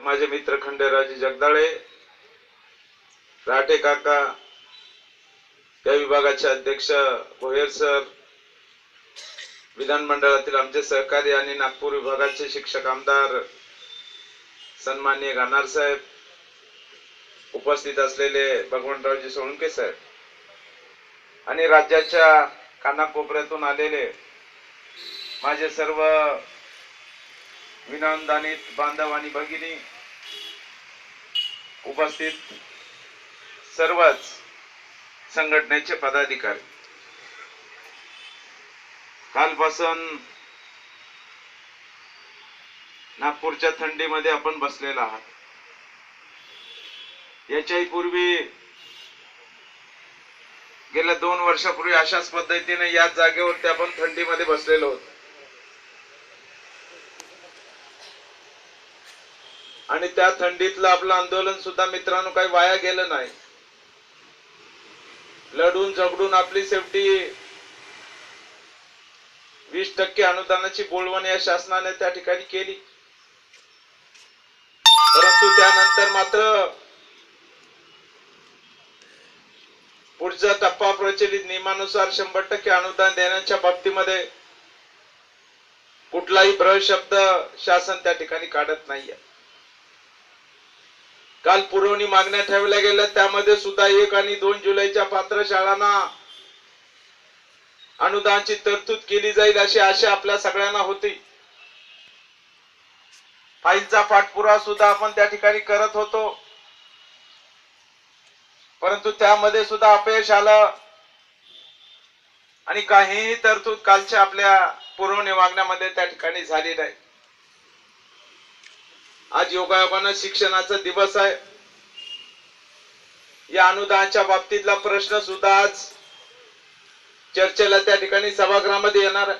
माझे मित्र खंडेराजे जगदाळे राठे काका या विभागाचे अध्यक्ष भोयर सर विधानमंडळातील आमचे सहकारी आणि नागपूर विभागाचे शिक्षक आमदार सन्मान्य गानार साहेब उपस्थित असलेले भगवंतरावजी सोळंके साहेब आणि राज्याच्या कानाकोपऱ्यातून आलेले माझे सर्व विनंदानित बांधव आणि भगिनी उपस्थित सर्वच संघटनेचे पदाधिकारी. कालपासून नागपूरच्या थंडीमध्ये आपण बसलेला आहात. याच्याही पूर्वी गेल्या दोन वर्षापूर्वी अशाच पद्धतीने याच जागेवरती आपण थंडीमध्ये बसलेलो होतो. आणि त्या थंडीतलं आपलं आंदोलन सुद्धा मित्रांनो काही वाया गेलं नाही. लढून झगडून आपली सेफ्टी वीस टक्के अनुदानाची बोलवण या शासनाने त्या ठिकाणी केली. परंतु त्यानंतर मात्र पुढचा टप्पा प्रचलित नियमानुसार शंभर टक्के अनुदान देण्याच्या बाबतीमध्ये कुठलाही ब्रह शब्द शासन त्या ठिकाणी काढत नाहीये. काल पुरवणी मागण्या ठेवल्या गेल्या त्यामध्ये सुद्धा एक आणि दोन जुलैच्या पात्र शाळांना अनुदानची तरतूद केली जाईल अशी आशा आपल्या सगळ्यांना होती. फाईलचा पाठपुरावा सुद्धा आपण त्या ठिकाणी करत होतो. परंतु त्यामध्ये सुद्धा अपयश आलं. आणि काहीही तरतूद कालच्या आपल्या पुरवणी मागण्यामध्ये त्या ठिकाणी झाली नाही. आज योगायोगानं शिक्षणाचा दिवस आहे. या अनुदानाच्या बाबतीतला प्रश्न सुद्धा आज चर्चेला त्या ठिकाणी सभागृहामध्ये येणार आहे.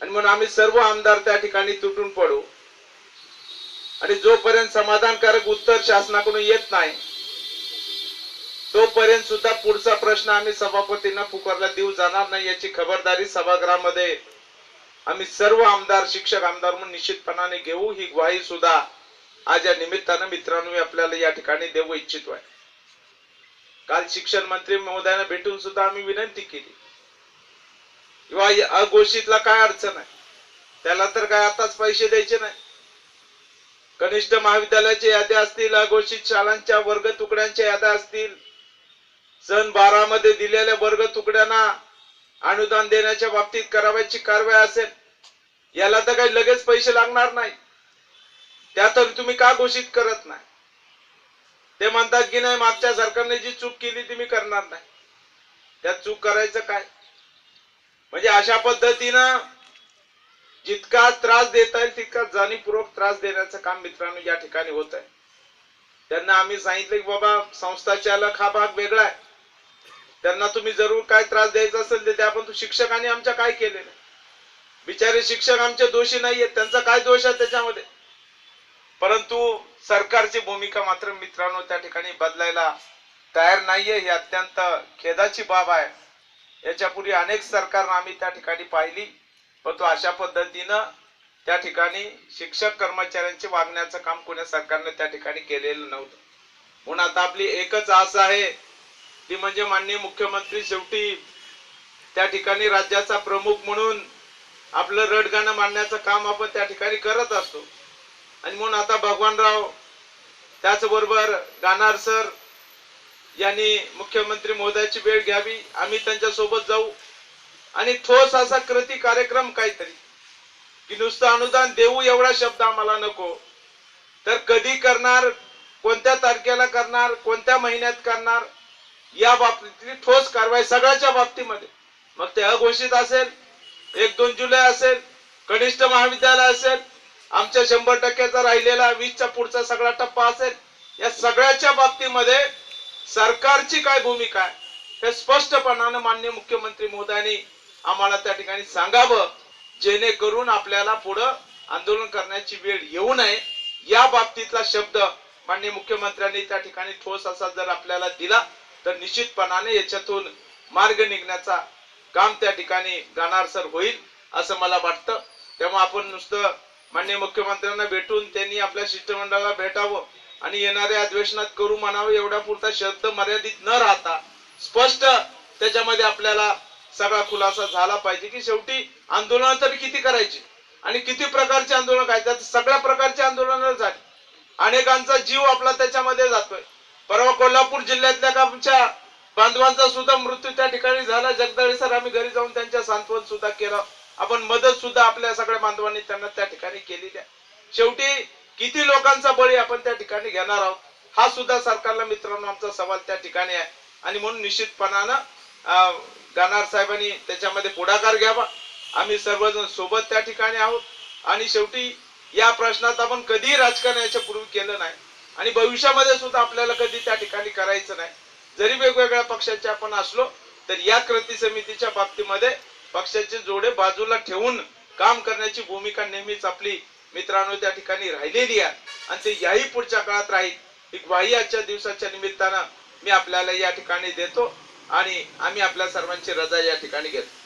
आणि म्हणून आम्ही सर्व आमदार त्या ठिकाणी तुटून पडू. आणि जोपर्यंत समाधानकारक उत्तर शासनाकडून येत नाही तोपर्यंत सुद्धा पुढचा प्रश्न आम्ही सभापतींना पुकारला देऊ जाणार नाही याची खबरदारी सभागृहामध्ये आम्ही सर्व आमदार शिक्षक आमदार म्हणून निश्चितपणाने घेऊ. ही ग्वाही सुद्धा आज या निमित्तानं मित्रांनो मी आपल्याला या ठिकाणी देऊ इच्छितो आहे. काल शिक्षण मंत्री महोदयांना भेटून सुद्धा आम्ही विनंती केली. किंवा अघोषितला काय अडचण आहे? त्याला तर काय आताच पैसे द्यायचे नाही. कनिष्ठ महाविद्यालयाच्या याद्या असतील अघोषित शाळांच्या वर्ग तुकड्यांच्या याद्या असतील सन बारा मध्ये दिलेल्या वर्ग तुकड्यांना अनुदान देण्याच्या बाबतीत करावयाची कारवाई असेल याला तर काही लगेच पैसे लागणार नाही. त्या तर तुम्ही का घोषित करत नाही? ते म्हणतात की नाही मागच्या सरकारने जी चूक केली ती मी करणार नाही. त्या चूक करायचं काय? म्हणजे अशा पद्धतीनं जितका त्रास देता येईल तितका जाणीवपूर्वक त्रास देण्याचं काम मित्रांनो या ठिकाणी होत आहे त्यांना आम्ही सांगितलं की बाबा संस्था हा भाग वेगळा आहे. त्यांना तुम्ही जरूर काय त्रास द्यायचा असेल तर आपण शिक्षकांनी आमच्या काय केलेलं बिचारे शिक्षक आमचे दोषी नाहीयेत त्यांचा काय दोष आहे त्याच्यामध्ये? परंतु सरकारची भूमिका मात्र मित्रांनो त्या ठिकाणी बदलायला तयार नाहीये ही अत्यंत खेदाची बाब आहे. याच्यापूर्वी अनेक सरकार आम्ही त्या ठिकाणी पाहिली परंतु अशा पद्धतीनं त्या ठिकाणी शिक्षक कर्मचाऱ्यांचे वागण्याचं काम कोण्या सरकारने त्या ठिकाणी केलेलं नव्हतं. म्हणून आता आपली एकच आस आहे ती म्हणजे माननीय मुख्यमंत्री शेवटी त्या ठिकाणी राज्याचा प्रमुख म्हणून आपलं रडगाणं मांडण्याचं काम आपण त्या ठिकाणी करत असतो. आणि म्हणून आता भगवानराव त्याचबरोबर गाणार सर यांनी मुख्यमंत्री महोदयाची वेळ घ्यावी आम्ही त्यांच्यासोबत जाऊ. आणि ठोस असा कृती कार्यक्रम काहीतरी की नुसतं अनुदान देऊ एवढा शब्द आम्हाला नको. तर कधी करणार कोणत्या तारखेला करणार कोणत्या महिन्यात करणार या बाबतीतली ठोस कारवाई सगळ्याच्या बाबतीमध्ये. मग ते अघोषित असेल एक दोन जुलै असेल कनिष्ठ महाविद्यालय असेल आमच्या शंभर टक्क्याचा राहिलेला वीसचा पुढचा सगळा टप्पा असेल या सगळ्याच्या बाबतीमध्ये सरकारची काय भूमिका आहे हे स्पष्टपणानं मान्य मुख्यमंत्री महोदयांनी आम्हाला त्या ठिकाणी सांगावं जेणेकरून आपल्याला पुढं आंदोलन करण्याची वेळ येऊ नये. या बाबतीतला शब्द माननीय मुख्यमंत्र्यांनी त्या ठिकाणी ठोस असा जर आपल्याला दिला तर निश्चितपणाने याच्यातून मार्ग निघण्याचा काम त्या ठिकाणी गाणार सर होईल असं मला वाटतं. तेव्हा आपण नुसतं मान्य मुख्यमंत्र्यांना भेटून त्यांनी आपल्या शिष्टमंडळाला भेटावं आणि येणाऱ्या अधिवेशनात करू म्हणावं एवढ्या पुरता शब्द मर्यादित न राहता स्पष्ट त्याच्यामध्ये आपल्याला सगळा खुलासा झाला पाहिजे की शेवटी आंदोलन तरी किती करायची आणि किती प्रकारचे आंदोलन काय? त्यात सगळ्या प्रकारचे आंदोलन झाली. अनेकांचा जीव आपला त्याच्यामध्ये जातोय. परवा कोल्हापूर जिल्ह्यातल्या का आमच्या बांधवांचा सुद्धा मृत्यू त्या ठिकाणी झाला. जगदाळे सर आम्ही घरी जाऊन त्यांच्या सांत्वन सुद्धा केलं. आपण मदत सुद्धा आपल्या सगळ्या बांधवांनी त्यांना त्या ठिकाणी केलेली आहे. शेवटी किती लोकांचा बळी आपण त्या ठिकाणी घेणार आहोत हा सुद्धा सरकारला मित्रांनो आमचा सवाल त्या ठिकाणी आहे. आणि म्हणून निश्चितपणानं गाणार साहेबांनी त्याच्यामध्ये पुढाकार घ्यावा. आम्ही सर्वजण सोबत त्या ठिकाणी आहोत. आणि शेवटी या प्रश्नात आपण कधीही राजकारण याच्या पूर्वी केलं नाही. आणि भविष्यामध्ये सुद्धा आपल्याला कधी त्या ठिकाणी करायचं नाही. जरी वेगवेगळ्या पक्षाचे आपण असलो तर या कृती समितीच्या बाबतीमध्ये पक्षाचे जोडे बाजूला ठेवून काम करण्याची भूमिका नेहमीच आपली मित्रांनो त्या ठिकाणी राहिलेली आहे. आणि ते याही पुढच्या काळात राहील. ही ग्वाही आजच्या दिवसाच्या निमित्तानं मी आपल्याला या ठिकाणी देतो आणि आम्ही आपल्या सर्वांची रजा या ठिकाणी घेतो.